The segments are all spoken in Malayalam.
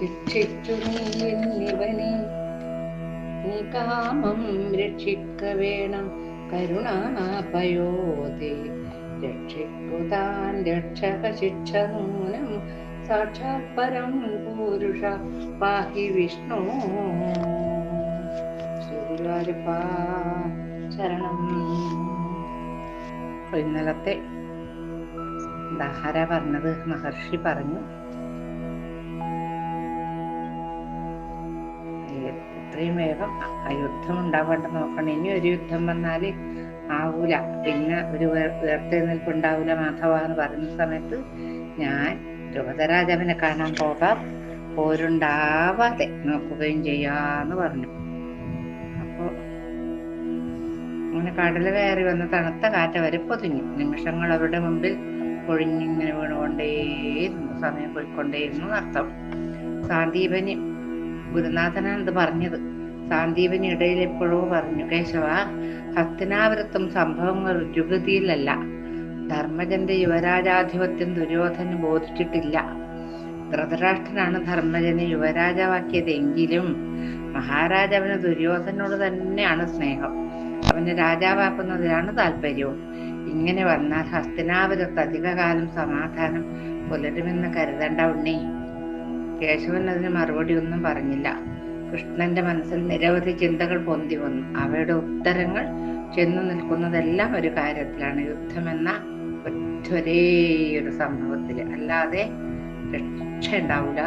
ശിക്ഷിച്ചു നീ എന്നിവനെ. നീ കാമം രക്ഷിക്ക വേണം. കരുണാപയോധി രക്ഷിക്കുതാൻ രക്ഷക ശിക്ഷ നൂനം സാക്ഷാത് പരം പൂരുഷ പാഹി വിഷ്ണു. ശ്രീഗുരുവായൂരപ്പ ശരണം. ഇന്നലത്തെ ദഹര പറഞ്ഞത് മഹർഷി പറഞ്ഞു. എത്രയും വേഗം ആ യുദ്ധം ഉണ്ടാവാണ്ട് നോക്കണം. ഇനി ഒരു യുദ്ധം വന്നാൽ ആവൂല. പിന്നെ ഒരു ഉയർത്തെഴുന്നേൽപ്പ് ഉണ്ടാവൂല മാധവ എന്ന് പറയുന്ന സമയത്ത് ഞാൻ ദ്രുപദരാജാവിനെ കാണാൻ പോകാം. പോരുണ്ടാവാതെ നോക്കുകയും ചെയ്യാന്ന് പറഞ്ഞു. അപ്പോ അങ്ങനെ കടൽ കയറി വന്ന തണുത്ത കാറ്റ് വരെ പൊതിഞ്ഞു. നിമിഷങ്ങൾ അവരുടെ മുമ്പിൽ പൊഴിഞ്ഞിങ്ങനെ വീണുകൊണ്ടേയിരുന്നു. സമയം പോയിക്കൊണ്ടേയിരുന്നു അർത്ഥം സാന്ദീപനി ഗുരുനാഥനാണ് ഇത് പറഞ്ഞത് ഇടയിൽ എപ്പോഴോ പറഞ്ഞു കേശവ ഹസ്തിനാപുരത്തും സംഭവങ്ങൾ രുഗതിയിലല്ല. ധർമ്മജന്റെ യുവരാജാധിപത്യം ദുര്യോധന് ബോധിച്ചിട്ടില്ല. ധൃതരാഷ്ട്രനാണ് ധർമ്മജനെ യുവരാജാവാക്കിയതെങ്കിലും മഹാരാജാവിന് ദുര്യോധനോട് തന്നെയാണ് സ്നേഹം. അവന് രാജാവാക്കുന്നതിലാണ് താല്പര്യവും. ഇങ്ങനെ വന്നാൽ ഹസ്തിനാപുരത്ത് അധികകാലം സമാധാനം പുലരുമെന്ന് കരുതണ്ട ഉണ്ണി. കേശവൻ അതിന് മറുപടി ഒന്നും പറഞ്ഞില്ല. കൃഷ്ണന്റെ മനസ്സിൽ നിരവധി ചിന്തകൾ പൊന്തി വന്നു. അവയുടെ ഉത്തരങ്ങൾ ചെന്നു നിൽക്കുന്നതെല്ലാം ഒരു കാര്യത്തിലാണ്. യുദ്ധമെന്ന ഒറ്റൊരേ ഒരു സംഭവത്തിൽ അല്ലാതെ രക്ഷ ഉണ്ടാവില്ല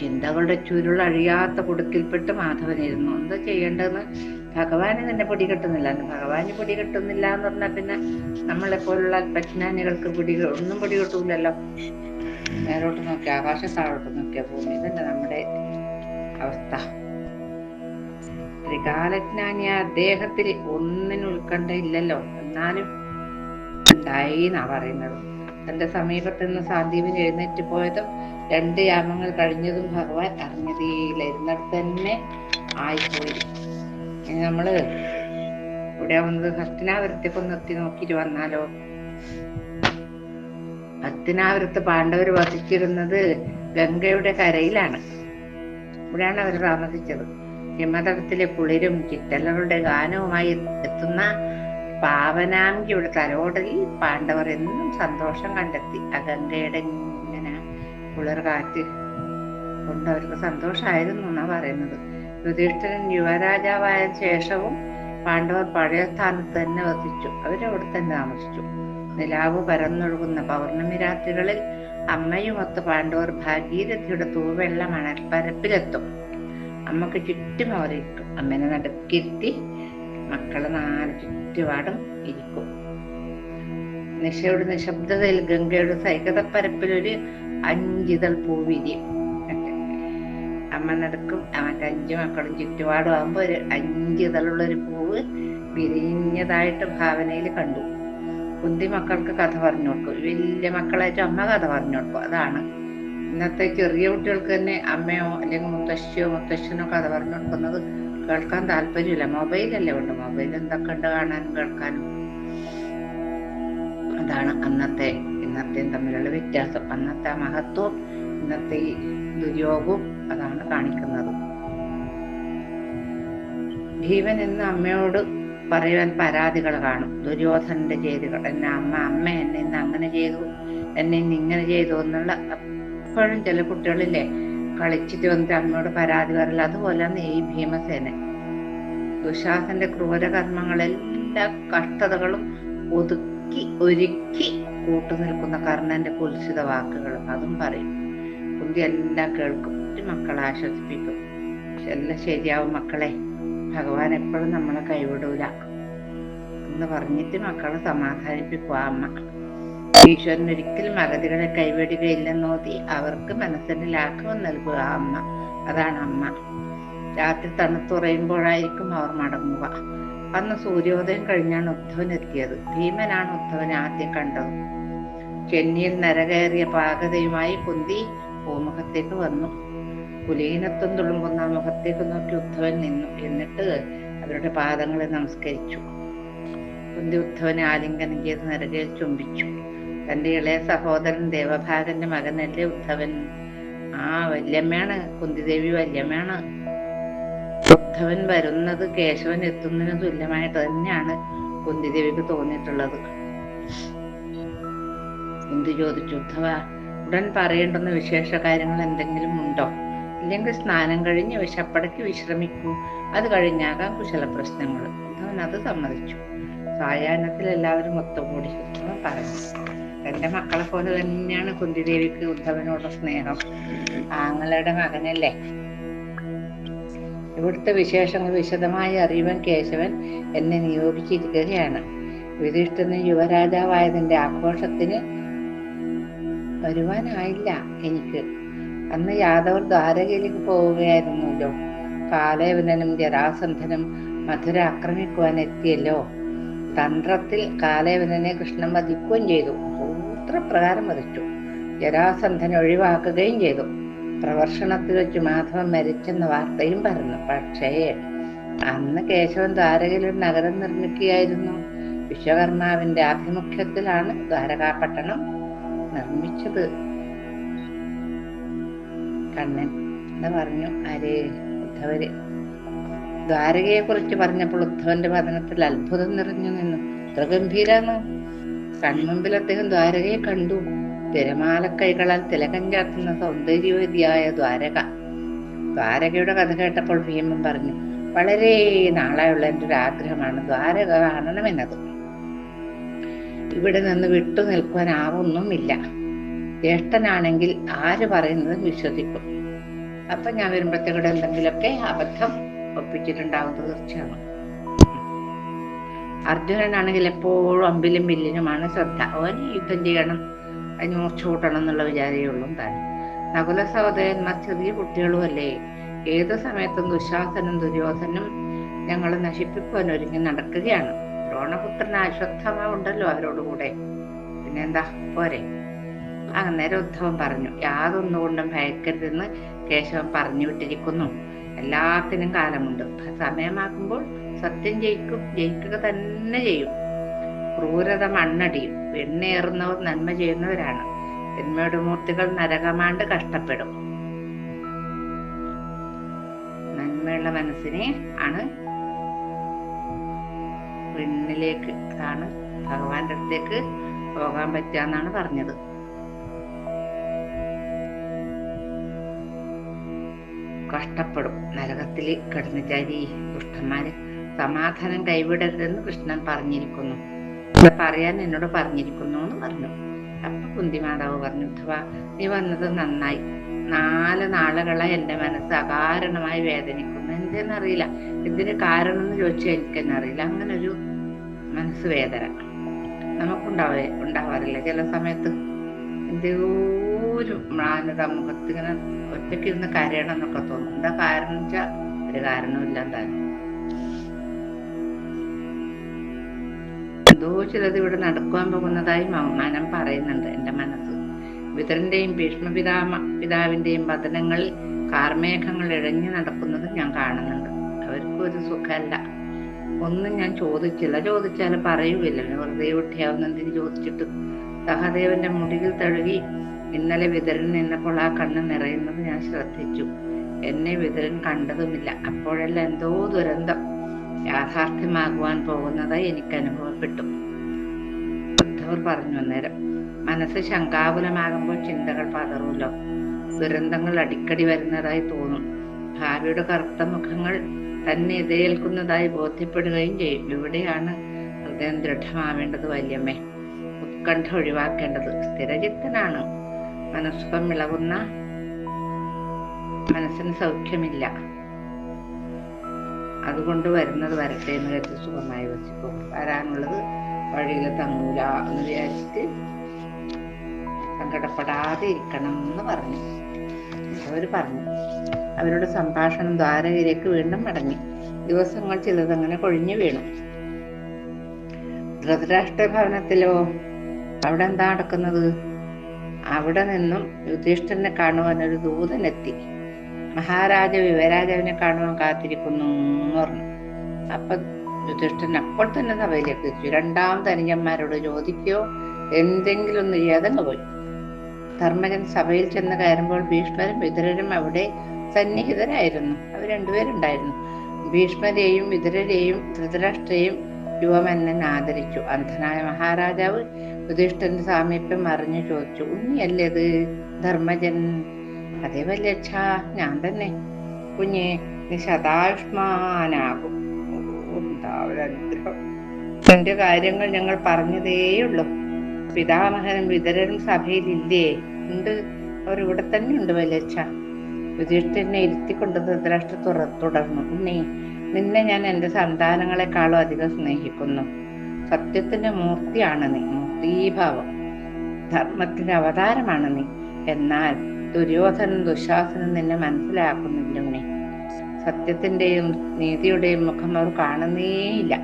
ചിന്തകളുടെ ചുരുൾ അഴിയാത്ത കുടുക്കിൽപ്പെട്ട് മാധവനിരുന്നു എന്താ ചെയ്യേണ്ടതെന്ന്? ഭഗവാന് തന്നെ പൊടി കെട്ടുന്നില്ല ഭഗവാന് പൊടി കെട്ടുന്നില്ല എന്ന് പറഞ്ഞാൽ പിന്നെ നമ്മളെ പോലുള്ള അല്പജ്ഞാനികൾക്ക് പിടി ഒന്നും പൊടി കിട്ടൂലല്ലോ നേരോട്ട് നോക്കി ആകാശ താഴോട്ട് നോക്കിയ ഭൂമി ഇതല്ല നമ്മുടെ അവസ്ഥ. ത്രികാലജ്ഞാനിയ അദ്ദേഹത്തിൽ ഒന്നിനും ഉത്കണ്ഠയില്ലല്ലോ എന്നാലും ഉണ്ടായി എന്നാ പറയുന്നത്. തന്റെ സമീപത്ത് നിന്ന് സാന്ദീപിന് എഴുന്നേറ്റ് പോയതും രണ്ട് യാമങ്ങൾ കഴിഞ്ഞതും ഭഗവാൻ അറിഞ്ഞതിയിലിരുന്നിടത്ത് തന്നെ ആയിപ്പോയി. ഇനി നമ്മൾ ഇവിടെ വന്നത്? ഹസ്തിനാപുരത്തേക്ക് ഒന്ന് എത്തി നോക്കിയിട്ട് വന്നാലോ? ഹസ്തിനാപുരത്ത് പാണ്ഡവർ വസിച്ചിരുന്നത് ഗംഗയുടെ കരയിലാണ്. ഇവിടെയാണ് അവർ താമസിച്ചത്. ഹിമതടത്തിലെ കുളിരും ചിറ്റലകളുടെ ഗാനവുമായി എത്തുന്ന പാവനാംഗിയുടെ തലോടലിൽ പാണ്ഡവർ എന്നും സന്തോഷം കണ്ടെത്തി. ആ ഗംഗയുടെ ഇങ്ങനെ കുളിർ കാറ്റ് കൊണ്ട് അവർക്ക് സന്തോഷമായിരുന്നു എന്നാ പറയുന്നത്. യുധിഷ്ഠിരൻ യുവരാജാവായ ശേഷവും പാണ്ഡവർ പഴയ സ്ഥാനത്ത് തന്നെ വസിച്ചു. അവരവിടെ തന്നെ താമസിച്ചു. നിലാവ് പരന്നൊഴുകുന്ന പൗർണമി രാത്രികളിൽ അമ്മയുമൊത്ത് പാണ്ഡവർ ഭാഗീരഥിയുടെ തൂവെള്ള മണൽപ്പരപ്പിലെത്തും അമ്മയ്ക്ക് ചുറ്റും അവരിക്കും അമ്മനെ നടുക്കിരുത്തി മക്കളെ നാല് ചുറ്റുപാടും ഇരിക്കും. നിശയുടെ നിശബ്ദതയിൽ ഗംഗയുടെ സൈകതപ്പരപ്പിൽ ഒരു അഞ്ചിതൾ പൂവിരിയും അമ്മ നടക്കും. അവന്റെ അഞ്ചു മക്കളും ചുറ്റുപാടും ആകുമ്പോ ഒരു അഞ്ചിതളുള്ള ഒരു പൂവ് വിരിഞ്ഞതായിട്ട് ഭാവനയിൽ കണ്ടു. കുന്തി മക്കൾക്ക് കഥ പറഞ്ഞു കൊടുക്കും. വലിയ മക്കളായിട്ട് അമ്മ കഥ പറഞ്ഞു കൊടുക്കും. അതാണ്. ഇന്നത്തെ ചെറിയ കുട്ടികൾക്ക് തന്നെ അമ്മയോ അല്ലെങ്കിൽ മുത്തശ്ശിയോ മുത്തശ്ശനോ കഥ പറഞ്ഞു കൊടുക്കുന്നത് കേൾക്കാൻ താല്പര്യമില്ല. മൊബൈലല്ലേ ഉണ്ട് മൊബൈൽ എന്തൊക്കെ ഉണ്ട് കാണാനും കേൾക്കാനും. അതാണ് അന്നത്തെ ഇന്നത്തെയും തമ്മിലുള്ള വ്യത്യാസം. അന്നത്തെ മഹത്വം ഇന്നത്തെ ഈ ദുര്യോഗവും അതാണ് കാണിക്കുന്നത്. ഭീമൻ എന്ന് അമ്മയോട് പറയുവാൻ പരാതികൾ കാണും. ദുര്യോധനന്റെ ചെയ്തികൾ എന്നെ അമ്മ അമ്മ എന്നെ ഇന്ന് അങ്ങനെ ചെയ്തു എന്നെ ഇന്ന് ഇങ്ങനെ ചെയ്തു എന്നുള്ള എപ്പോഴും ചില കുട്ടികളില്ലേ കളിച്ചിട്ട് വന്നിട്ട് അമ്മയോട് പരാതി പറയില്ല അതുപോലെയാണ് ഈ ഭീമസേന. ദുശാസന്റെ ക്രൂരകർമ്മങ്ങളെല്ലാ കഷ്ടതകളും ഒതുക്കി ഒരുക്കി കൂട്ടു നിൽക്കുന്ന കർണന്റെ കുൽസിത വാക്കുകൾ അതും പറയും. കുന്തി എല്ലാം കേൾക്കും. മക്കളെ ആശ്വസിപ്പിക്കും. എല്ലാം ശരിയാവും മക്കളെ. ഭഗവാൻ എപ്പോഴും നമ്മളെ കൈവിടൂല. എന്ന് പറഞ്ഞിട്ട് മക്കളെ സമാധാനിപ്പിക്കുക അമ്മ. ഈശ്വരൻ ഒരിക്കലും അഗതികളെ കൈവിടുകയില്ലെന്നോതി അവർക്ക് മനസ്സിന് ലാഘവം നൽകുക അമ്മ. അതാണ് അമ്മ. രാത്രി തണുത്തുറയുമ്പോഴായിരിക്കും അവർ മടങ്ങുക. അന്ന് സൂര്യോദയം കഴിഞ്ഞാണ് ഉദ്ധവൻ എത്തിയത്. ഭീമനാണ് ഉദ്ധവനെ ആദ്യം കണ്ടത്. ചെന്നിയിൽ നരകേറിയ പാകതയുമായി കുന്തി ഭൂമുഖത്തേക്ക് വന്നു. കുലീനത്വം തുളുമ്പുന്ന മുഖത്തേക്ക് നോക്കി ഉദ്ധവൻ നിന്നു. എന്നിട്ട് അവരുടെ പാദങ്ങളെ നമസ്കരിച്ചു. കുന്തി ഉദ്ധവനെ ആലിംഗനം ചെയ്ത് നരകയിൽ ചുംബിച്ചു. തന്റെ ഇളയ സഹോദരൻ ദേവഭാഗന്റെ മകനല്ലേ ഉദ്ധവൻ? ആ വല്യമ്മയാണ്. കുന്തിദേവി വല്യമ്മയാണ്. ഉദ്ധവൻ വരുന്നത് കേശവൻ എത്തുന്നതിന് തുല്യമായിട്ട് തന്നെയാണ് കുന്തിദേവിക്ക് തോന്നിയിട്ടുള്ളത്. കുന്തി ചോദിച്ചു ഉദ്ധവ ഉടൻ പറയേണ്ടുന്ന വിശേഷ കാര്യങ്ങൾ എന്തെങ്കിലും ഉണ്ടോ? ഇല്ലെങ്കിൽ സ്നാനം കഴിഞ്ഞ് വിശപ്പടക്കി വിശ്രമിക്കൂ. അത് കഴിഞ്ഞാകാം കുശല പ്രശ്നങ്ങൾ. അവൻ അത് സമ്മതിച്ചു. സായാഹ്നത്തിൽ എല്ലാവരും ഒത്തുകൂടി അവൻ പറഞ്ഞു. തന്റെ മക്കളെ പോലെ തന്നെയാണ് കുന്തിദേവിക്ക് ഉദ്ധവനോട് സ്നേഹം. ആങ്ങളുടെ മകനല്ലേ? ഇവിടുത്തെ വിശേഷങ്ങൾ വിശദമായി അറിയുവാൻ കേശവൻ എന്നെ നിയോഗിച്ചിരിക്കുകയാണ്. യുധിഷ്ഠിരന് യുവരാജാവായതിന്റെ ആഘോഷത്തിന് വരുവാനായില്ല എനിക്ക്. അന്ന് യാദവർ ദ്വാരകയിലേക്ക് പോവുകയായിരുന്നല്ലോ. കാലയവനും ജരാസന്ധനും മധുര ആക്രമിക്കുവാൻ എത്തിയല്ലോ തന്ത്രത്തിൽ കാലയവനെ കൃഷ്ണൻ വധിക്കുകയും ചെയ്തു. സൂത്രപ്രകാരം വധിച്ചു. ജരാസന്ധനെ ഒഴിവാക്കുകയും ചെയ്തു. പ്രവർഷണത്തിൽ വെച്ച് മാധവൻ മരിച്ചെന്ന വാർത്തയും പറഞ്ഞു പക്ഷേ അന്ന് കേശവൻ ദ്വാരകയിൽ ഒരു നഗരം നിർമ്മിക്കുകയായിരുന്നു. വിശ്വകർമാവിന്റെ ആഭിമുഖ്യത്തിലാണ് ദ്വാരകാപട്ടണം നിർമ്മിച്ചത്. കണ്ണൻ. എന്ന് പറഞ്ഞു ആരേ ഉദ്ധവര്? ദ്വാരകയെ കുറിച്ച് പറഞ്ഞപ്പോൾ ഉദ്ധവന്റെ പഠനത്തിൽ അത്ഭുതം നിറഞ്ഞു നിന്നു. ഇത്ര ഗംഭീരാണ്. കൺമുമ്പിൽ അദ്ദേഹം ദ്വാരകയെ കണ്ടു. തിരമാലക്കൈകളാൽ തിലകം ചാർത്തുന്ന സൗന്ദര്യവതിയായ ദ്വാരക. ദ്വാരകയുടെ കഥ കേട്ടപ്പോൾ ഭീമൻ പറഞ്ഞു വളരെ നാളായുള്ള എന്റെ ഒരു ആഗ്രഹമാണ്. ദ്വാരക കാണണമെന്നത്. ഇവിടെ നിന്ന് വിട്ടു നിൽക്കുവാൻ ആവൊന്നുമില്ല. ജ്യേഷ്ഠനാണെങ്കിൽ ആര് പറയുന്നത് വിശ്വസിക്കും. അപ്പൊ ഞാൻ വരുമ്പോഴത്തേക്കൂടെ എന്തെങ്കിലുമൊക്കെ അബദ്ധം ഒപ്പിച്ചിട്ടുണ്ടാവും തീർച്ചയാണ് അർജുനനാണെങ്കിൽ എപ്പോഴും അമ്പിലും വില്ലിനുമാണ് ശ്രദ്ധ. അവൻ യുദ്ധം ചെയ്യണം അതിന് മൂർച്ച കൂട്ടണം എന്നുള്ള വിചാരമേ ഉള്ളൂ താൻ നകുല സഹോദരന്മാർ ചെറിയ കുട്ടികളും അല്ലേ ഏത് സമയത്തും ദുശാസനും ദുര്യോധനും ഞങ്ങളെ നശിപ്പിക്കുവാൻ ഒരുങ്ങി നടക്കുകയാണ്. ദ്രോണപുത്രൻ അശ്വത്ഥമ ഉണ്ടല്ലോ അവരോടുകൂടെ. പിന്നെന്താ? പോരെ. അന്നേരം ഉദ്ധവൻ പറഞ്ഞു. യാതൊന്നുകൊണ്ടും ഭയക്കരുതെന്ന് കേശവൻ പറഞ്ഞു വിട്ടിരിക്കുന്നു. എല്ലാത്തിനും കാലമുണ്ട്. സമയമാക്കുമ്പോൾ സത്യം ജയിക്കും ജയിക്കുക തന്നെ ചെയ്യും. ക്രൂരത മണ്ണടിയും. വെണ്ണേറുന്നവർ നന്മ ചെയ്യുന്നവരാണ്. തിന്മയുടെ മൂർത്തികൾ നരകമാണ്ട് കഷ്ടപ്പെടും. നന്മയുള്ള മനസ്സിനെ ആണ് പെണ്ണിലേക്ക് അതാണ് ഭഗവാന്റെ അടുത്തേക്ക് പോകാൻ പറ്റുക എന്നാണ് പറഞ്ഞത്. കഷ്ടപ്പെടും. നരകത്തിൽ കിടന്നുചാരി ദുഷ്ടന്മാര് സമാധാനം കൈവിടരുതെന്ന് കൃഷ്ണൻ പറഞ്ഞിരിക്കുന്നു. പറയാൻ എന്നോട് പറഞ്ഞിരിക്കുന്നു എന്ന് പറഞ്ഞു. അപ്പൊ കുന്തിമാതാവ് പറഞ്ഞു അഥവാ നീ വന്നത് നന്നായി. നാല് നാളുകളായി എന്റെ മനസ്സ് അകാരണമായി വേദനിക്കുന്നു. എന്തെന്നറിയില്ല. ഇതിന് കാരണം എന്ന് ചോദിച്ചാൽ എനിക്കെന്നെ അറിയില്ല അങ്ങനെ ഒരു മനസ്സ് വേദന നമുക്കുണ്ടാവേ ഉണ്ടാവാറില്ല. ചില സമയത്ത് എന്തോ ഒരു മ്ലാനത മുഖത്ത് ഇങ്ങനെ ഒറ്റയ്ക്ക് ഇരുന്ന് കരയണം എന്നൊക്കെ തോന്നും എന്താ കാരണം വെച്ചാൽ ഒരു കാരണമില്ല എന്തായാലും എന്തോ ചിലത് ഇവിടെ നടക്കുവാൻ പോകുന്നതായി മനം പറയുന്നുണ്ട് എന്റെ മനസ്സ്. വിതരന്റെയും ഭീഷ്മ പിതാമ പിതാവിന്റെയും വതനങ്ങളിൽ കാർമേഘങ്ങൾ ഇഴഞ്ഞു നടക്കുന്നത് ഞാൻ കാണുന്നുണ്ട്. അവർക്കും ഒരു സുഖമല്ല. ഒന്നും ഞാൻ ചോദിച്ചില്ല. ചോദിച്ചാൽ പറയുകയില്ല വെറുതെ വിട്ടിയാവുന്ന എന്തിന് ചോദിച്ചിട്ട് സഹദേവന്റെ മുടിയിൽ തഴുകി ഇന്നലെ വിതരൻ നിന്നപ്പോൾ ആ കണ്ണ് നിറയുന്നത് ഞാൻ ശ്രദ്ധിച്ചു. എന്നെ വിതരൻ കണ്ടതുമില്ല. അപ്പോഴെല്ലാം എന്തോ ദുരന്തം യാഥാർത്ഥ്യമാകുവാൻ പോകുന്നതായി എനിക്ക് അനുഭവപ്പെട്ടു. ഉദ്ധവർ പറഞ്ഞു അന്നേരം മനസ്സ് ശങ്കാകുലമാകുമ്പോൾ ചിന്തകൾ പതറുമല്ലോ. ദുരന്തങ്ങൾ അടിക്കടി വരുന്നതായി തോന്നും. ഭാവിയുടെ കറുത്ത മുഖങ്ങൾ തന്നെ ഇതേൽക്കുന്നതായി ബോധ്യപ്പെടുകയും ചെയ്യും. ഇവിടെയാണ് ഹൃദയം ദൃഢമാവേണ്ടത് വല്യമ്മേ. ഉത്കണ്ഠ ഒഴിവാക്കേണ്ടത്. സ്ഥിരചിത്തനാണ്. മനസ്സുഖം ഇളകുന്ന മനസ്സിന് സൗഖ്യമില്ല. അതുകൊണ്ട് വരുന്നത് വരട്ടെ എന്ന് കരുതി സുഖമായി വസിക്കും. വരാനുള്ളത് വഴിയിൽ തങ്ങൂല എന്ന് വിചാരിച്ചിട്ട് സങ്കടപ്പെടാതെ ഇരിക്കണം എന്ന് പറഞ്ഞു. അവർ പറഞ്ഞു. അവരുടെ സംഭാഷണം ദ്വാരകയിലേക്ക് വീണ്ടും മടങ്ങി. ദിവസങ്ങൾ ചിലതങ്ങനെ കൊഴിഞ്ഞു വീണു. ധൃതരാഷ്ട്ര ഭവനത്തിലോ അവിടെ എന്താ നടക്കുന്നത്? അവിടെ നിന്നും യുധിഷ്ഠിരനെ കാണുവാൻ ഒരു ദൂതനെത്തി മഹാരാജ യുവരാജാവിനെ കാണുവാൻ കാത്തിരിക്കുന്നു എന്ന് പറഞ്ഞു. അപ്പൊ യുധിഷ്ഠിരൻ അപ്പോൾ തന്നെ സഭയിലേക്ക് എത്തി. രണ്ടാമത് അനുജന്മാരോട് ചോദിക്കുകയോ എന്തെങ്കിലും ഒന്ന് ചെയ്യാതെ പോയി. ധർമ്മജൻ സഭയിൽ ചെന്ന് കയറുമ്പോൾ ഭീഷ്മരും വിതുരരും അവിടെ സന്നിഹിതരായിരുന്നു. അവർ രണ്ടുപേരുണ്ടായിരുന്നു. ഭീഷ്മരെയും വിതുരരെയും ധൃതരാഷ്ട്രയും യുവമന്നൻ ആദരിച്ചു. അന്ധനായ മഹാരാജാവ് യുധിഷ്ഠന്റെ സാമീപ്യം അറിഞ്ഞു ചോദിച്ചു ഉണ്ണിയല്ലേ അത് ധർമ്മജൻ അതേ വല്യച്ഛ ഞാൻ തന്നെ. കുഞ്ഞെ ഒരു അനുഗ്രഹം എന്റെ കാര്യങ്ങൾ ഞങ്ങൾ പറഞ്ഞതേയുള്ളൂ. പിതാമഹനും വിതരനും സഭയിലില്ലേ? ഉണ്ട്. അവർ ഇവിടെ തന്നെ ഉണ്ട് വല്യച്ഛ യുധിഷ്ഠനെ ഇരുത്തിക്കൊണ്ട് ധൃതരാഷ്ട്ര തുടർന്നു. ഉണ്ണി നിന്നെ ഞാൻ എന്റെ സന്താനങ്ങളെക്കാളും അധികം സ്നേഹിക്കുന്നു. സത്യത്തിന്റെ മൂർത്തിയാണ് നീ മൂർത്തീഭാവം. ധർമ്മത്തിന്റെ അവതാരമാണ് നീ. എന്നാൽ ദുര്യോധനും ദുശാസനും നിന്നെ മനസ്സിലാക്കുന്നില്ല നീ സത്യത്തിന്റെയും നീതിയുടെയും മുഖം അവർ കാണുന്നേയില്ല.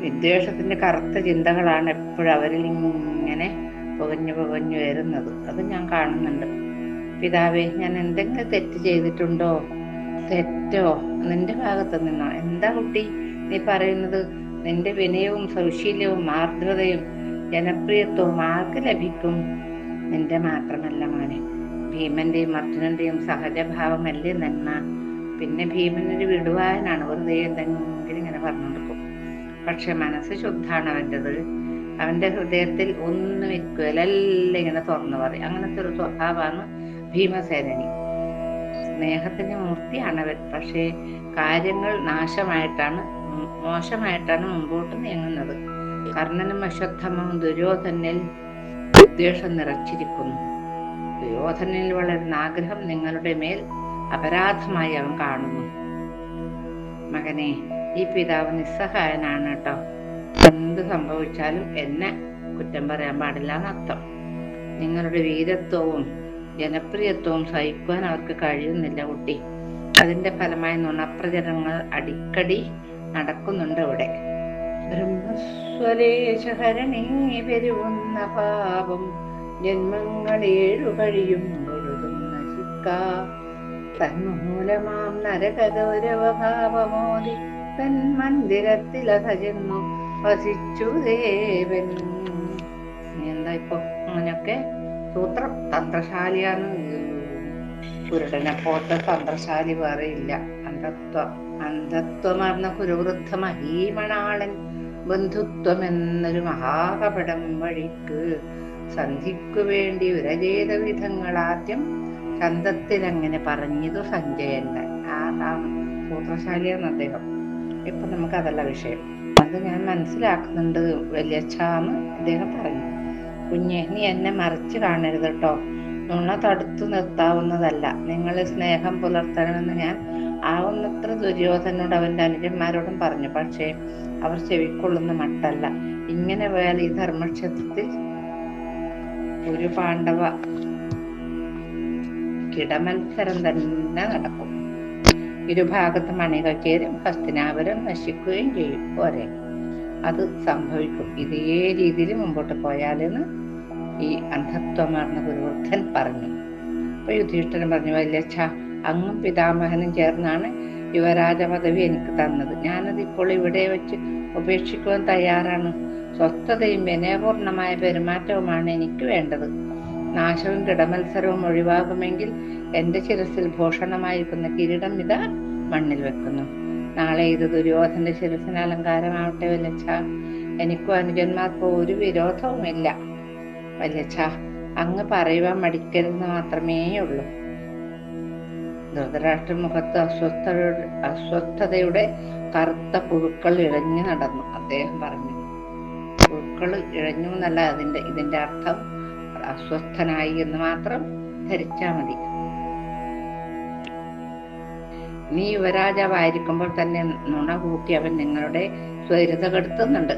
വിദ്വേഷത്തിന്റെ കറുത്ത ചിന്തകളാണ് എപ്പോഴും അവരിൽ ഇങ്ങനെ പുകഞ്ഞു പുകഞ്ഞു വരുന്നത്. അത് ഞാൻ കാണുന്നുണ്ട്. പിതാവേ ഞാൻ എന്തെങ്കിലും തെറ്റ് ചെയ്തിട്ടുണ്ടോ? തെറ്റോ? നിന്റെ ഭാഗത്ത് നിന്നോ? എന്താ കുട്ടി നീ പറയുന്നത്? നിന്റെ വിനയവും സൗശീല്യവും ആർദ്രതയും ജനപ്രിയത്വവും ആർക്ക് ലഭിക്കും? നിന്റെ മാത്രമല്ല മോനെ. ഭീമന്റെയും അർജുനന്റെയും സഹജഭാവമല്ലേ നന്മ? പിന്നെ ഭീമനൊരു വിടുവാനാണ് വെറുതെ എന്തെങ്കിലും ഇങ്ങനെ പറഞ്ഞു കൊടുക്കും പക്ഷെ മനസ്സ് ശുദ്ധാണ് അവന്റെത്. അവന്റെ ഹൃദയത്തിൽ ഒന്നും ഇരിക്കുകയില്ല എല്ലാം ഇങ്ങനെ തുറന്നു പറയും. അങ്ങനത്തെ ഒരു സ്വഭാവമാണ് ഭീമസേനനി. സ്നേഹത്തിന്റെ മൂർത്തിയാണ് അവൻ. പക്ഷേ കാര്യങ്ങൾ നാശമായിട്ടാണ് മോശമായിട്ടാണ് മുമ്പോട്ട് നീങ്ങുന്നത്. കർണനും അശ്വത്ഥമവും ദുര്യോധനിൽ ദ്വേഷം നിറച്ചിരിക്കുന്നു. ദുര്യോധനിൽ വളരുന്ന ആഗ്രഹം നിങ്ങളുടെ മേൽ അപരാധമായി അവൻ കാണുന്നു. മകനെ ഈ പിതാവ് നിസ്സഹായനാണ് കേട്ടോ. എന്ത് സംഭവിച്ചാലും എന്നെ കുറ്റം പറയാൻ പാടില്ല എന്നർത്ഥം. നിങ്ങളുടെ വീരത്വവും ജനപ്രിയത്വവും സഹിക്കുവാൻ അവർക്ക് കഴിയുന്നില്ല കുട്ടി. അതിന്റെ ഫലമായി നുണപ്രചരണങ്ങൾ അടിക്കടി നടക്കുന്നുണ്ട് ഇവിടെ. ബ്രഹ്മസ്വലേശഹരണേ വരുന്ന പാപം ജന്മങ്ങളേഴു കഴിയും പൊഴുതും നശിക്കാ. തന്മൂലമാം നരകഗൗരവഭാവമോദി തൻ മന്ദിരത്തിലസജെന്നു വസിച്ചു ദേവൻ. എന്താ ഇപ്പൊ അങ്ങനെയൊക്കെ? സൂത്രം തന്ത്രശാലിയാണ് കുരുടനെ പോലത്തെ തന്ത്രശാലി വേറെ ഇല്ല. അന്ധത്വം അന്ധത്വമാർന്ന കുരുവൃദ്ധ മഹീമണാളൻ ബന്ധുത്വം എന്നൊരു മഹാകപടം വഴിക്ക് സന്ധിക്കു വേണ്ടി ഉരചേത ചന്തത്തിൽ അങ്ങനെ പറഞ്ഞതു സഞ്ജയൻ ആ ആ സൂത്രശാലിയാണ് അദ്ദേഹം. ഇപ്പൊ നമുക്ക് അതല്ല വിഷയം. അത് ഞാൻ മനസ്സിലാക്കുന്നുണ്ട് വലിയച്ഛാന്ന് അദ്ദേഹം പറഞ്ഞു. കുഞ്ഞെ നീ എന്നെ മറിച്ചു കാണരുത് കേട്ടോ നുണ തടുത്തു നിർത്താവുന്നതല്ല. നിങ്ങൾ സ്നേഹം പുലർത്തണമെന്ന് ഞാൻ ആവുന്നത്ര ദുര്യോധനോട് അവന്റെ അനുജന്മാരോടും പറഞ്ഞു. പക്ഷേ അവർ ചെവിക്കൊള്ളുന്ന മട്ടല്ല. ഇങ്ങനെ പോയാൽ ഈ ധർമ്മക്ഷേത്രത്തിൽ ഒരു പാണ്ഡവ കിടമത്സരം തന്നെ നടക്കും. ഇരുഭാഗത്തും അണികൾ ചേരും ഹസ്തിനാപുരം നശിക്കുകയും ചെയ്യും. പോരെ. അത് സംഭവിക്കും. ഇതേ രീതിയിൽ മുമ്പോട്ട് പോയാലെന്ന് ഈ അന്ധത്വമാർന്ന ഗുരുവൃദ്ധൻ പറഞ്ഞു. അപ്പൊ യുധിഷ്ഠിരൻ പറഞ്ഞു വല്യച്ഛ അങ്ങും പിതാമഹനും ചേർന്നാണ് യുവരാജ പദവി എനിക്ക് തന്നത്. ഞാനത് ഇപ്പോൾ ഇവിടെ വെച്ച് ഉപേക്ഷിക്കുവാൻ തയ്യാറാണ്. സ്വസ്ഥതയും വിനയപൂർണമായ പെരുമാറ്റവുമാണ് എനിക്ക് വേണ്ടത്. നാശവും കിടമത്സരവും ഒഴിവാകുമെങ്കിൽ എന്റെ ശിരസിൽ ഭൂഷണമായിരിക്കുന്ന കിരീടം ഇതാ മണ്ണിൽ വെക്കുന്നു. നാളെ ഇത് ദുര്യോധന്റെ ശിരസിന് അലങ്കാരമാവട്ടെ വല്ലച്ച എനിക്കും അനുജന്മാർക്കോ ഒരു വിരോധവുമില്ല. വല്ലച്ച അങ്ങ് പറയുവാൻ മടിക്കരുതെന്ന് മാത്രമേ ഉള്ളൂ ധൃതരാഷ്ട്ര മുഖത്ത് അസ്വസ്ഥ അസ്വസ്ഥതയുടെ കറുത്ത പുഴുക്കൾ ഇഴഞ്ഞു നടന്നു. അദ്ദേഹം പറഞ്ഞു പുഴുക്കൾ ഇഴഞ്ഞു എന്നല്ല അതിന്റെ ഇതിന്റെ അർത്ഥം അസ്വസ്ഥനായി എന്ന് മാത്രം ധരിച്ചാ മതി. നീ യുവരാജാവായിരിക്കുമ്പോൾ തന്നെ നുണ കൂട്ടി അവൻ നിങ്ങളുടെ സ്വൈരത കെടുത്തുന്നുണ്ട്.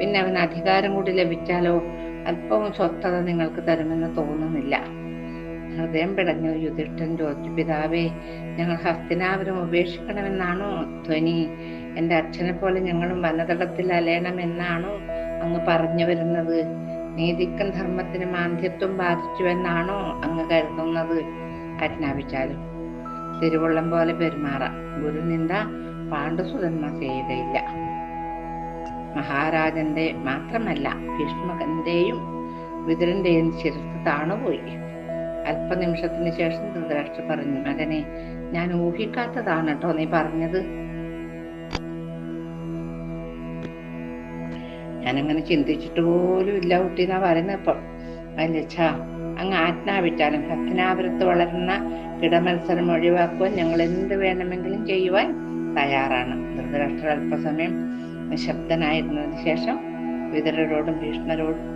പിന്നെ അവൻ അധികാരം കൂടി ലഭിച്ചാലോ? അല്പവും സ്വസ്ഥത നിങ്ങൾക്ക് തരുമെന്ന് തോന്നുന്നില്ല. ഹൃദയം പിടഞ്ഞു. യുധിഷ്ഠൻ ചോദിച്ചു പിതാവേ ഞങ്ങൾ ഹസ്തിനാപുരം ഉപേക്ഷിക്കണമെന്നാണോ ധ്വനി? എന്റെ അച്ഛനെ പോലെ ഞങ്ങളും വനതടത്തിൽ അലയണമെന്നാണോ അങ്ങ് പറഞ്ഞു വരുന്നത്? നീതിക്കും ധർമ്മത്തിന് മാന്ധ്യത്വം ബാധിച്ചുവെന്നാണോ അങ്ങ് കരുതുന്നത്? ആജ്ഞാപിച്ചാലും തിരുവുള്ളം പോലെ പെരുമാറാം. ഗുരുനിന്ദ പാണ്ഡുസുതന്മാർ ചെയ്തില്ല മഹാരാജന്റെ മാത്രമല്ല ഭീഷ്മകന്റെയും വിതുരന്റെയും ശിരസ് താണുപോയി. അല്പനിമിഷത്തിന് ശേഷം ധൃതരാഷ്ട്ര പറഞ്ഞു മകനെ ഞാൻ ഊഹിക്കാത്തതാണ് കേട്ടോ നീ പറഞ്ഞത്. ഞാനങ്ങനെ ചിന്തിച്ചിട്ട് പോലും ഇല്ല കുട്ടി എന്നാ പറയുന്നത് ഇപ്പം വല്യച്ഛ അങ്ങ് ആജ്ഞാപിച്ചാലും ഹസ്തനാപുരത്ത് വളരുന്ന കിടമത്സരം ഒഴിവാക്കുവാൻ ഞങ്ങൾ എന്ത് വേണമെങ്കിലും ചെയ്യുവാൻ തയ്യാറാണ്. ധൃതരാഷ്ട്ര അല്പസമയം നിശബ്ദനായിരുന്നതിന് ശേഷം വിതരരോടും ഭീഷ്മരോടും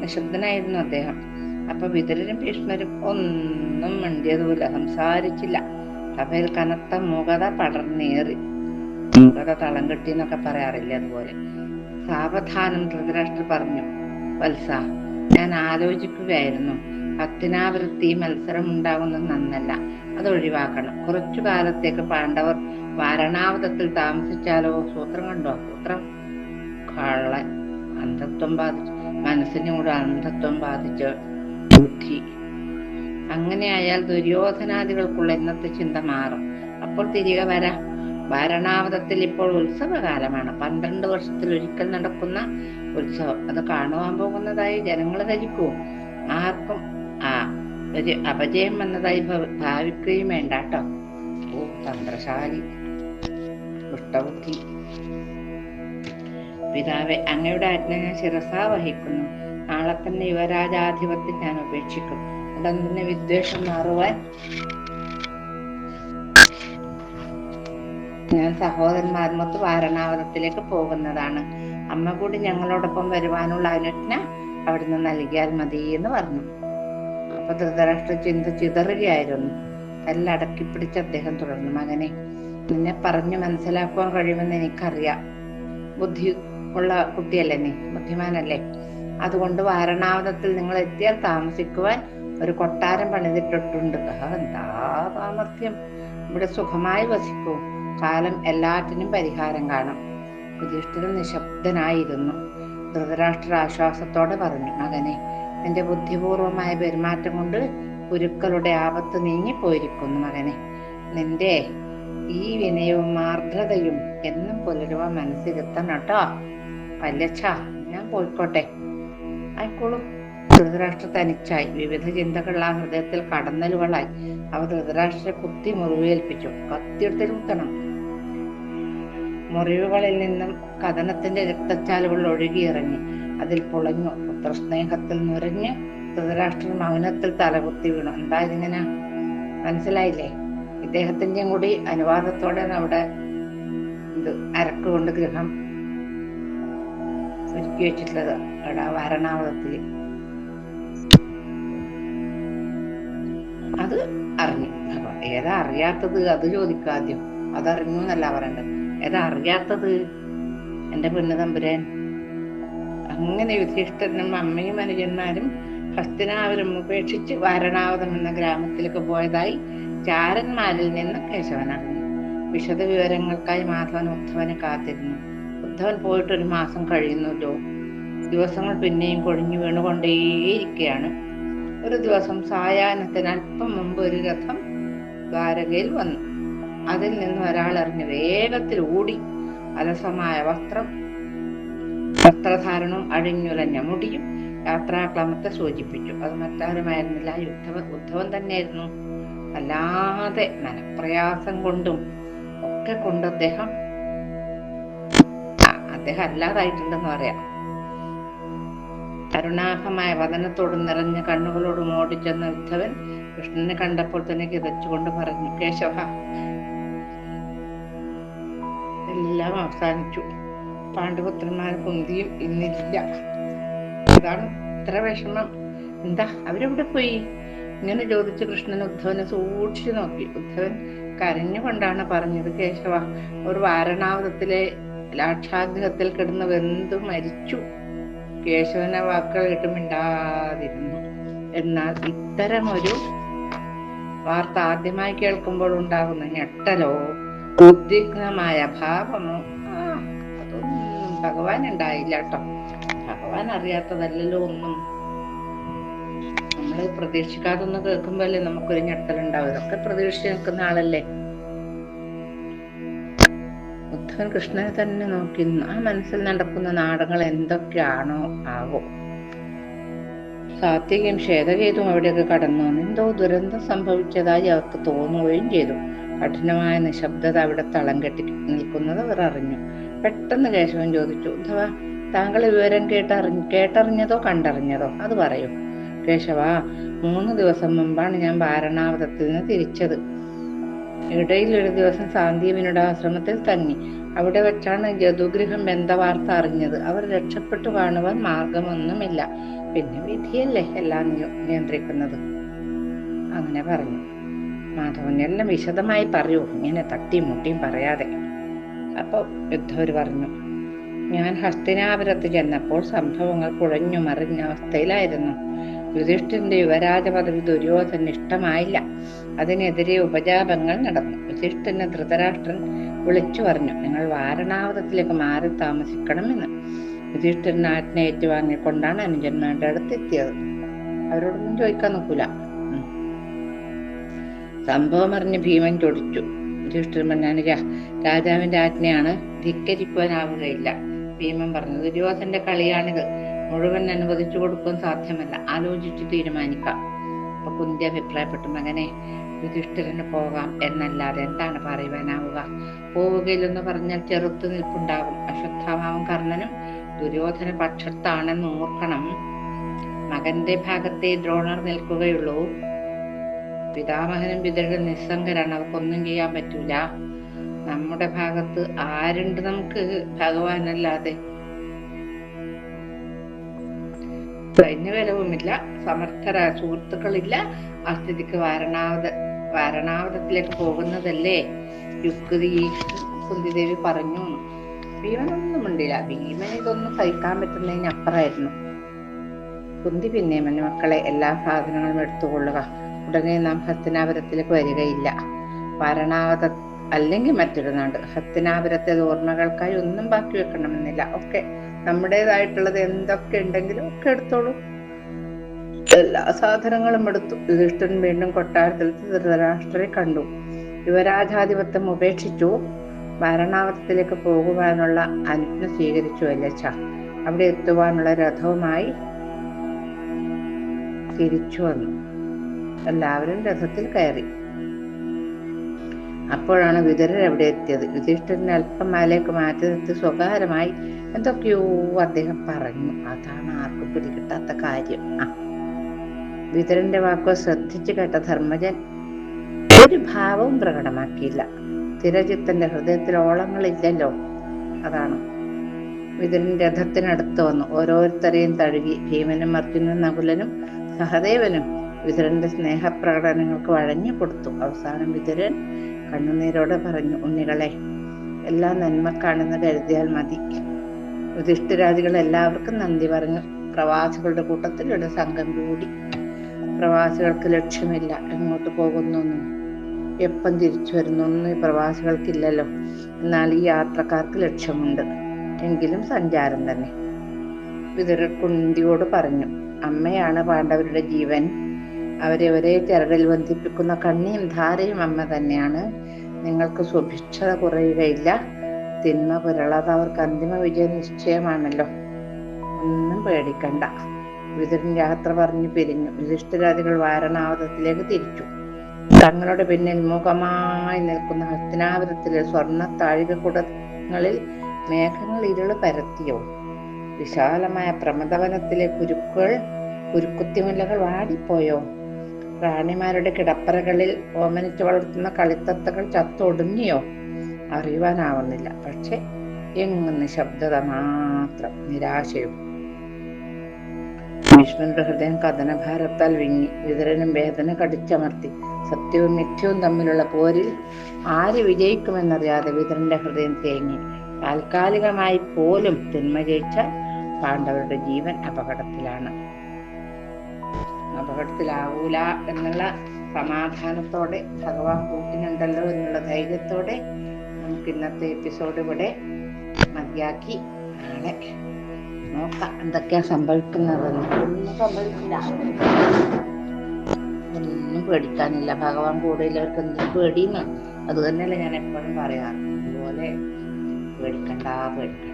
നിശബ്ദനായിരുന്നു അദ്ദേഹം. അപ്പൊ വിതരരും ഭീഷ്മരും ഒന്നും മിണ്ടിയതുമില്ല സംസാരിച്ചില്ല. സഭയിൽ കനത്ത മൂകത പടർന്നേറി. മൂകത തളം കെട്ടി എന്നൊക്കെ പറയാറില്ല അതുപോലെ. സാവധാനം ധൃതരാഷ്ട്ര പറഞ്ഞു വത്സ ഞാൻ ആലോചിക്കുകയായിരുന്നു. ഹത്തിനാവൃത്തി മത്സരം ഉണ്ടാകുന്നത് നന്നല്ല. അത് ഒഴിവാക്കണം. കുറച്ചു കാലത്തേക്ക് പാണ്ഡവർ വാരണാവതത്തിൽ താമസിച്ചാലോ? സൂത്രം കണ്ടോ? സൂത്രം? കള്ളൻ. അന്ധത്വം ബാധിച്ചു. മനസ്സിനോട് അന്ധത്വം ബാധിച്ച ബുദ്ധി. അങ്ങനെയായാൽ ദുര്യോധനാദികൾക്കുള്ള ഇന്നത്തെ ചിന്ത മാറും. അപ്പോൾ തിരികെ വരാം. വാരണാവതത്തിൽ ഇപ്പോൾ ഉത്സവകാലമാണ്. പന്ത്രണ്ട് വർഷത്തിൽ ഒരിക്കൽ നടക്കുന്ന ഉത്സവം. അത് കാണുവാൻ പോകുന്നതായി ജനങ്ങൾ ധരിക്കൂ. ആർക്കും ആ ഒരു അപജയം വന്നതായി ഭവ- ഭാവിക്കുകയും വേണ്ട കേട്ടോ ഓ തന്ത്രശാലി. ദുഷ്ടബുദ്ധി പിതാവെ അങ്ങയുടെ അജ്ഞ ഞാൻ ശിരസാ വഹിക്കുന്നു. നാളെ തന്നെ യുവരാജാധിപത്യം ഞാൻ ഉപേക്ഷിക്കും. ഉടൻ തന്നെ വിദ്വേഷം മാറുവാൻ ഞാൻ സഹോദരന്മാരുമൊത്ത് വാരണാവതത്തിലേക്ക് പോകുന്നതാണ്. അമ്മ കൂടി ഞങ്ങളോടൊപ്പം വരുവാനുള്ള അനുജ്ഞ അവിടുന്ന് നൽകിയാൽ മതി എന്ന് പറഞ്ഞു. അപ്പൊ ധൃതരാഷ്ട്ര ചിന്ത ചിതറുകയായിരുന്നു. കല്ലടക്കി പിടിച്ച് അദ്ദേഹം തുടർന്നു. മകനെ നിന്നെ പറഞ്ഞു മനസ്സിലാക്കുവാൻ കഴിയുമെന്ന് എനിക്കറിയാം. ബുദ്ധി ഉള്ള കുട്ടിയല്ലേ നീ? ബുദ്ധിമാനല്ലേ? അതുകൊണ്ട് വാരണാവതത്തിൽ നിങ്ങൾ എത്തിയാൽ താമസിക്കുവാൻ ഒരു കൊട്ടാരം പണിതിട്ടിട്ടുണ്ട് എന്താ സാമർഥ്യം? ഇവിടെ സുഖമായി വസിക്കൂ. കാലം എല്ലാറ്റിനും പരിഹാരം കാണും. യുധിഷ്ഠിരൻ നിശബ്ദനായിരുന്നു. ധൃതരാഷ്ട്ര ആശ്വാസത്തോടെ പറഞ്ഞു മകനെ നിന്റെ ബുദ്ധിപൂർവമായ പെരുമാറ്റം കൊണ്ട് ഗുരുക്കളുടെ ആപത്ത് നീങ്ങിപ്പോയിരിക്കുന്നു മകനെ. നിന്റെ ഈ വിനയവും ആർദ്രതയും എന്നും പുലരുവാൻ മനസ്സിലെത്തണം കേട്ടോ. പല്ലച്ച ഞാൻ പോയിക്കോട്ടെ. ആയിക്കോളൂ. ധൃതരാഷ്ട്ര തനിച്ചായി. വിവിധ ചിന്തകൾ ആ ഹൃദയത്തിൽ കടന്നലുകളായി. അവ ധൃതരാഷ്ട്രയെ കുത്തി മുറിവേൽപ്പിച്ചു. കത്തിയെടുത്തിൽ കുത്തണം മുറിവുകളിൽ നിന്നും കഥനത്തിന്റെ രക്തച്ചാലുകൾ ഒഴുകിയിറങ്ങി. അതിൽ പുളഞ്ഞു. പുത്രസ്നേഹത്തിൽ നുരഞ്ഞ് ധൃതരാഷ്ട്രൻ മൗനത്തിൽ തലകുത്തി വീണു. എന്താ ഇതിങ്ങനെ? മനസ്സിലായില്ലേ? ഇദ്ദേഹത്തിന്റെയും കൂടി അനുവാദത്തോടെ അവിടെ ഇത് അരക്കുകൊണ്ട് ഗൃഹം ഒരുക്കി വെച്ചിട്ടുള്ളത്. അവിടെ വാരണാവതത്തിൽ അത് അറിഞ്ഞു. ഏതാ അറിയാത്തത്? അത് ചോദിക്കാദ്യം അതറിഞ്ഞു എന്നല്ല പറയണ്ടത്. ഏതാ അറിയാത്തത്. എന്റെ പെണ്ണ് തമ്പുരാൻ. അങ്ങനെ യുധിഷ്ഠനും അമ്മയും അനുജന്മാരും ഹസ്തിനാവരും ഉപേക്ഷിച്ച് വാരണാവതം എന്ന ഗ്രാമത്തിലേക്ക് പോയതായി ചാരന്മാരിൽ നിന്ന് കേശവൻ അറിഞ്ഞു വിശദ വിവരങ്ങൾക്കായി മാധവൻ ഉദ്ധവനെ കാത്തിരുന്നു. ഉദ്ധവൻ പോയിട്ട് ഒരു മാസം കഴിയുന്നല്ലോ. ദിവസങ്ങൾ പിന്നെയും കൊഴിഞ്ഞു വീണുകൊണ്ടേയിരിക്കുകയാണ് ഒരു ദിവസം സായാഹ്നത്തിന് അല്പം മുമ്പ് ഒരു രഥം ദ്വാരകയിൽ വന്നു. അതിൽ നിന്ന് ഒരാൾ എറിഞ്ഞ് വേഗത്തിൽ ഓടി അലസമായ വസ്ത്രം വസ്ത്രധാരണവും അഴിഞ്ഞുലഞ്ഞ മുടിയും യാത്രാക്രമത്തെ സൂചിപ്പിച്ചു. അത് മറ്റാരുമായിരുന്നില്ല. യുദ്ധവ ഉദ്ധവൻ തന്നെയായിരുന്നു. അല്ലാതെ മനപ്രയാസം കൊണ്ടും ഒക്കെ കൊണ്ട് അദ്ദേഹം അദ്ദേഹം അല്ലാതായിട്ടുണ്ടെന്ന് പറയാം. കരുണാഭമായ വതനത്തോടും നിറഞ്ഞ കണ്ണുകളോടും ഓടിച്ചെന്ന ഉദ്ധവൻ കൃഷ്ണനെ കണ്ടപ്പോൾ തന്നെ കിതച്ചുകൊണ്ട് പറഞ്ഞു കേശവ എല്ലാം അവസാനിച്ചു. പാണ്ഡുപുത്രന്മാർ കുന്തിയും ഇന്നില്ല. അതാണ് ഇത്ര വിഷമം. എന്താ അവരെവിടെ പോയി? ഇങ്ങനെ ചോദിച്ച് കൃഷ്ണൻ ഉദ്ധവനെ സൂക്ഷിച്ചു നോക്കി. ഉദ്ധവൻ കരഞ്ഞുകൊണ്ടാണ് പറഞ്ഞത് കേശവ. ഒരു വാരണാവതത്തിലെ ലാക്ഷാഗ്രഹത്തിൽ കിടന്ന് വെന്തു മരിച്ചു. കേശവനെ വാക്കുകൾ കേട്ട് മിണ്ടാതിരുന്നു. എന്നാൽ ഇത്തരമൊരു വാർത്ത ആദ്യമായി കേൾക്കുമ്പോൾ ഉണ്ടാകുന്ന ഞെട്ടലോ ഉദ്വിഗ്നമായ ഭാവമോ? ആ അതൊന്നും ഭഗവാൻ ഉണ്ടായില്ല കേട്ടോ. ഭഗവാൻ അറിയാത്തതല്ലല്ലോ ഒന്നും. നമ്മൾ പ്രതീക്ഷിക്കാതൊന്ന് കേൾക്കുമ്പോഴല്ലേ നമുക്കൊരു ഞെട്ടലുണ്ടാവും ഇതൊക്കെ പ്രതീക്ഷിച്ച് നിൽക്കുന്ന ആളല്ലേ? ഉദ്ധവൻ കൃഷ്ണനെ തന്നെ നോക്കി ആ മനസ്സിൽ നടക്കുന്ന നാടകങ്ങൾ എന്തൊക്കെയാണോ ആവോ? സാത്വികയും ശ്വേതകേതും അവിടെയൊക്കെ കടന്നു എന്തോ ദുരന്തം സംഭവിച്ചതായി അവർക്ക് തോന്നുകയും ചെയ്തു. കഠിനമായ നിശബ്ദത അവിടെ തളം കെട്ടി നിൽക്കുന്നത് അവർ അറിഞ്ഞു. പെട്ടെന്ന് കേശവൻ ചോദിച്ചു അഥവാ താങ്കൾ വിവരം കേട്ടറിഞ്ഞ കേട്ടറിഞ്ഞതോ കണ്ടറിഞ്ഞതോ? അത് പറയൂ. കേശവ മൂന്ന് ദിവസം മുമ്പാണ് ഞാൻ വാരണാവതത്തിൽ നിന്ന് തിരിച്ചത്. ഇടയിൽ ഒരു ദിവസം സാന്ദീപിനുടെ ആശ്രമത്തിൽ തങ്ങി. അവിടെ വെച്ചാണ് ജതുഗൃഹം ബന്ധവാർത്ത അറിഞ്ഞത്. അവർ രക്ഷപ്പെട്ടു കാണുവാൻ മാർഗമൊന്നുമില്ല. പിന്നെ വിധിയല്ലേ എല്ലാം നിയന്ത്രിക്കുന്നത്? അങ്ങനെ പറഞ്ഞു. മാധവൻ എല്ലാം വിശദമായി പറയൂ. ഇങ്ങനെ തട്ടിയും മുട്ടിയും പറയാതെ. അപ്പോൾ യുദ്ധവർ പറഞ്ഞു ഞാൻ ഹസ്തിനാപുരത്ത് ചെന്നപ്പോൾ സംഭവങ്ങൾ കുഴഞ്ഞു മറിഞ്ഞ അവസ്ഥയിലായിരുന്നു. യുധിഷ്ഠിന്റെ യുവരാജ പദവി ദുര്യോധന ഇഷ്ടമായില്ല. അതിനെതിരെ ഉപജാപങ്ങൾ നടന്നു. യുധിഷ്ഠിരനെ ധൃതരാഷ്ട്രൻ വിളിച്ചു പറഞ്ഞു നിങ്ങൾ വാരണാവതത്തിലേക്ക് മാറി താമസിക്കണമെന്ന്. യുധിഷ്ഠിരൻ ആജ്ഞ ഏറ്റുവാങ്ങിക്കൊണ്ടാണ് അനുജന്മാരുടെ അടുത്ത് എത്തിയത് അവരോടൊന്നും ചോദിക്കാൻ നോക്കൂല. സംഭവം അറിഞ്ഞ് ഭീമൻ ചൊടിച്ചു യുധിഷ്ഠിരൻ പറഞ്ഞാനുജ രാജാവിന്റെ ആജ്ഞയാണ് ധിക്കരിക്കുവാനാവുകയില്ല. ഭീമൻ പറഞ്ഞു ദുര്യോധന്റെ കളിയാണിത്. മുഴുവൻ അനുവദിച്ചു കൊടുക്കാൻ സാധ്യമല്ല. ആലോചിച്ച് തീരുമാനിക്കാം. അപ്പൊ കുന്തി അഭിപ്രായപ്പെട്ടു മകനെ യുധിഷ്ഠിരന് പോകാം എന്നല്ലാതെ എന്താണ് പറയുവാനാവുക? പോവുകയില്ലെന്ന് പറഞ്ഞാൽ ചെറുത്തു നിൽപ്പുണ്ടാകും അശ്വത്ഥാമാവും കർണനും ദുര്യോധന പക്ഷത്താണെന്ന് ഓർക്കണം. മകന്റെ ഭാഗത്തെ ദ്രോണർ നിൽക്കുകയുള്ളൂ. പിതാമഹനും പിതൃകളും നിസ്സംഗരാണ്. അവർക്കൊന്നും ചെയ്യാൻ പറ്റൂല. നമ്മുടെ ഭാഗത്ത് ആരുണ്ട് നമുക്ക്? ഭഗവാനല്ലാതെ. സൈന്യബലവുമില്ല ബലവുമില്ല സമർത്ഥരായ സുഹൃത്തുക്കളില്ല. ആ സ്ഥിതിക്ക് വാരണാവത വാരണാവതത്തിലേക്ക് പോകുന്നതല്ലേ? യുക്തി കുന്തിദേവി പറഞ്ഞു. ഭീമനൊന്നും ഉണ്ടില്ല ഭീമൻ ഇതൊന്നും സഹിക്കാൻ പറ്റുന്നതിനപ്പുറമായിരുന്നു. കുന്തി പിന്നെ മക്കളെ എല്ലാ സാധനങ്ങളും എടുത്തുകൊള്ളുക. ഉടനെ നാം ഹസ്തിനാപുരത്തിലേക്ക് വരികയില്ല. വാരണാവത അല്ലെങ്കിൽ മറ്റൊരു നാട്. ഹസ്തിനാപുരത്തെ ഓർമ്മകൾക്കായി ഒന്നും ബാക്കി വെക്കണമെന്നില്ല. ഒക്കെ നമ്മുടേതായിട്ടുള്ളത് എന്തൊക്കെ ഉണ്ടെങ്കിലും ഒക്കെ എടുത്തോളൂ. എല്ലാ സാധനങ്ങളും എടുത്തു. യുധിഷ്ഠൻ വീണ്ടും കൊട്ടാരത്തിൽ ധൃതരാഷ്ട്രരെ കണ്ടു. യുവരാജാധിപത്യം ഉപേക്ഷിച്ചു. വാരണാവതത്തിലേക്ക് പോകുവാനുള്ള അനുജ്ഞ സ്വീകരിച്ചു അല്ലച്ച. അവിടെ എത്തുവാനുള്ള രഥവുമായി തിരിച്ചു വന്നു. എല്ലാവരും രഥത്തിൽ കയറി. അപ്പോഴാണ് വിതുരർ അവിടെ എത്തിയത്. യുധിഷ്ഠിരനെ അല്പം മേലേക്ക് മാറ്റി നിർത്തി സ്വകാര്യമായി എന്തൊക്കെയോ അദ്ദേഹം പറഞ്ഞു. അതാണ് ആർക്കും പിടികിട്ടാത്ത കാര്യം. ആ. വിതുരന്റെ വാക്കോ ശ്രദ്ധിച്ചു കേട്ട ധർമ്മജൻ ഒരു ഭാവവും പ്രകടമാക്കിയില്ല. തിരചിത്തന്റെ ഹൃദയത്തിൽ ഓളങ്ങളില്ലല്ലോ അതാണ്. വിതുരൻ രഥത്തിനടുത്ത് വന്നു. ഓരോരുത്തരെയും തഴുകി. ഭീമനും അർജുനനും നകുലനും സഹദേവനും വിതുരന്റെ സ്നേഹപ്രകടനങ്ങൾക്ക് വഴങ്ങി കൊടുത്തു. അവസാനം വിതുരൻ കണ്ണുനീരോടെ പറഞ്ഞു ഉണ്ണികളെ എല്ലാം നന്മക്കാണെന്ന് കരുതിയാൽ മതി. യുധിഷ്ഠിരാദികൾ എല്ലാവർക്കും നന്ദി പറഞ്ഞു. പ്രവാസികളുടെ കൂട്ടത്തിൽ ഒരു സംഘം കൂടി. പ്രവാസികൾക്ക് ലക്ഷ്യമില്ല. എങ്ങോട്ട് പോകുന്നൊന്നും എപ്പം തിരിച്ചു വരുന്നൊന്നും ഈ പ്രവാസികൾക്കില്ലല്ലോ. എന്നാൽ ഈ യാത്രക്കാർക്ക് ലക്ഷ്യമുണ്ട്. എങ്കിലും സഞ്ചാരം തന്നെ. വിതുരർ കുന്തിയോട് പറഞ്ഞു അമ്മയാണ് പാണ്ഡവരുടെ ജീവൻ. അവരെ ഒരേ ചരടിൽ ബന്ധിപ്പിക്കുന്ന കണ്ണിയും ധാരയും അമ്മ തന്നെയാണ്. നിങ്ങൾക്ക് സുഭിക്ഷത കുറയുകയില്ല. തിന്മ പുരളാതെ അവർക്ക് അന്തിമ വിജയം നിശ്ചയമാണല്ലോ. ഒന്നും പേടിക്കണ്ട. വിതുരൻ യാത്ര പറഞ്ഞു പിരിഞ്ഞു. യുധിഷ്ഠിരാദികൾ വാരണാവതത്തിലേക്ക് തിരിച്ചു. തങ്ങളുടെ പിന്നിൽ മുഖമായി നിൽക്കുന്ന ഹസ്തിനാപുരത്തിലെ സ്വർണ താഴികക്കുടങ്ങളിൽ മേഘങ്ങൾ ഇരുൾ പരത്തിയോ. വിശാലമായ പ്രമദവനത്തിലെ കുരുക്കുകൾ കുരുക്കുത്തിമുല്ലകൾ വാടിപ്പോയോ. റാണിമാരുടെ കിടപ്പറകളിൽ ഓമനിച്ചു വളർത്തുന്ന കളിത്തത്തകൾ ചത്തൊടുങ്ങിയോ? അറിയുവാനാവുന്നില്ല. പക്ഷെ എങ്ങും നിശബ്ദത മാത്രം നിരാശയും. ഭീഷ്മന്റെ ഹൃദയം കഥനഭാരത്താൽ വിങ്ങി. വിതരനും വേദന കടിച്ചമർത്തി. സത്യവും മിഥ്യവും തമ്മിലുള്ള പോരിൽ ആര് വിജയിക്കുമെന്നറിയാതെ വിതരന്റെ ഹൃദയം തേങ്ങി. താൽക്കാലികമായി പോലും തിന്മ ജയിച്ച പാണ്ഡവരുടെ ജീവൻ അപകടത്തിലാണ്. അപകടത്തിലാവൂല എന്നുള്ള സമാധാനത്തോടെ ഭഗവാൻ കൂട്ടിനുണ്ടല്ലോ എന്നുള്ള ധൈര്യത്തോടെ നമുക്ക് ഇന്നത്തെ എപ്പിസോഡ് ഇവിടെ മതിയാക്കി. നാളെ നോക്കാം എന്തൊക്കെയാ സംഭവിക്കുന്നതെന്ന്. ഒന്നും പേടിക്കാനില്ല. ഭഗവാൻ കൂടെയുള്ളവർക്ക് എന്തും പേടിയെന്ന്. അത് തന്നെയല്ലേ ഞാൻ എപ്പോഴും പറയാറ്. അതുപോലെ പേടിക്കണ്ട പേടിക്കണ്ട.